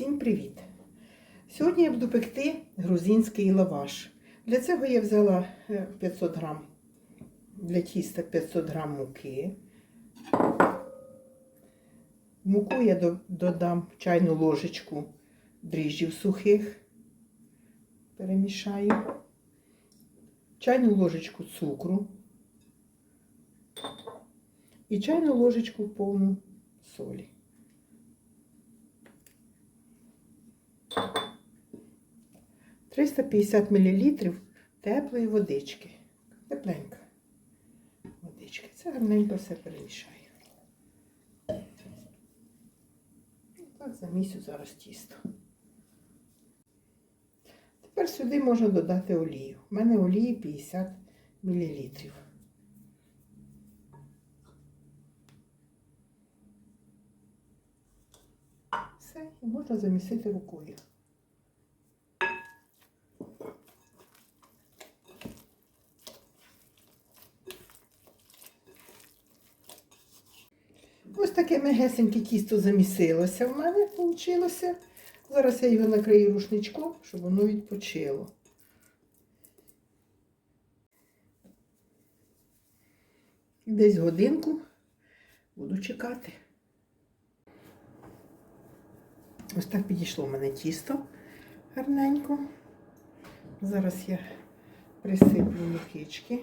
Всім привіт! Сьогодні я буду пекти грузинський лаваш. Для цього я взяла е, 500 грам для тіста 500 грам муки. Муку я до- додам чайну ложечку дріжджів сухих, перемішаю, чайну ложечку цукру і чайну ложечку повну солі. – 350 мл теплої водички. Тепленька водички. Це гарненько все перемішаю. Так, замісю зараз тісто. Тепер сюди можна додати олію. У мене олії 50 мл. Все, і можна замісити рукою. Ось таке мегесеньке тісто замісилося в мене вийшло. Зараз я його накрию рушничком, щоб воно відпочило. Десь годинку буду чекати. Ось так підійшло в мене тісто гарненько. Зараз я присиплю мукички.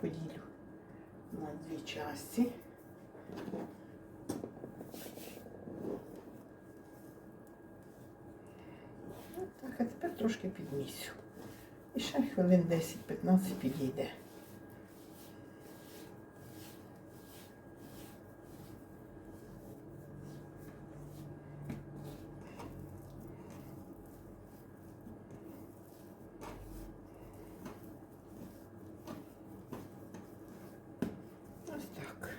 Поділю на дві часті. Так, а тепер трошки підмісю. І ще хвилин 10-15 підійде. Ось так.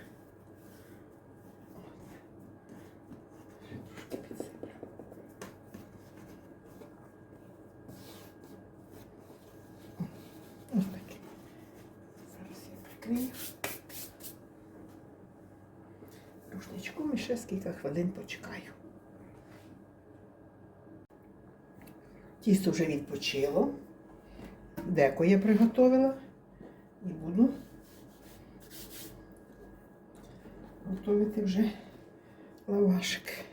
Трошки підсиплю. Ось таке. Зараз прикрию. Рушничком і ще скільки хвилин почекаю. Тісто вже відпочило. Деко я приготувала. І буду готувати вже лавашик.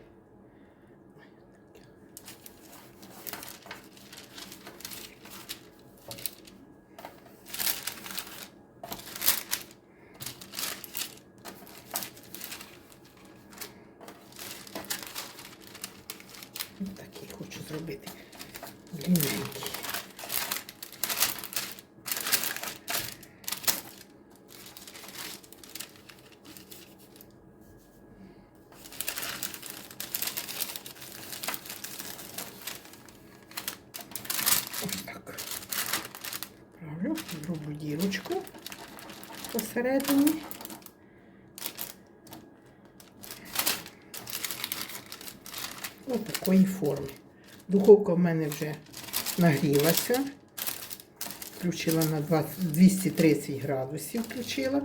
Ось такий хочу зробити длинненький. Ось так. Правлю, зроблю дірочку посередині. Ось такої форми. Духовка в мене вже нагрілася. Включила на 20, 230 градусів, включила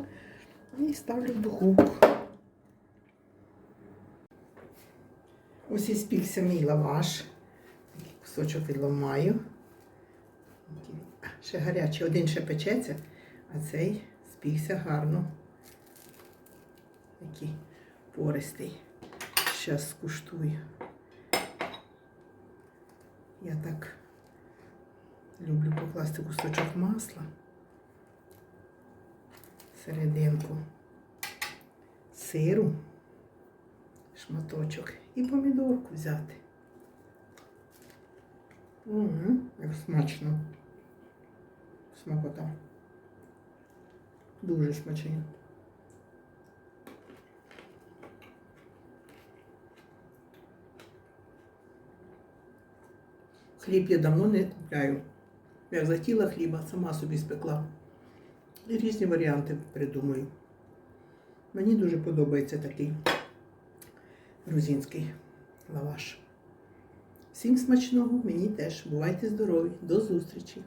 і ставлю в духовку. Ось і спікся мій лаваш. Кусочок відламаю. Ще гарячий, один ще печеться, а цей спікся гарно. Такий пористий. Зараз скуштую. Я так люблю покласти кусочок масла серединку сиру, шматочок і помідорку взяти. Угу, як смачно. Смакота. Дуже смачно. Хліб я давно не купляю. Як захотіла хліба, сама собі спекла. І різні варіанти придумую. Мені дуже подобається такий грузинський лаваш. Всім смачного, мені теж. Бувайте здорові. До зустрічі!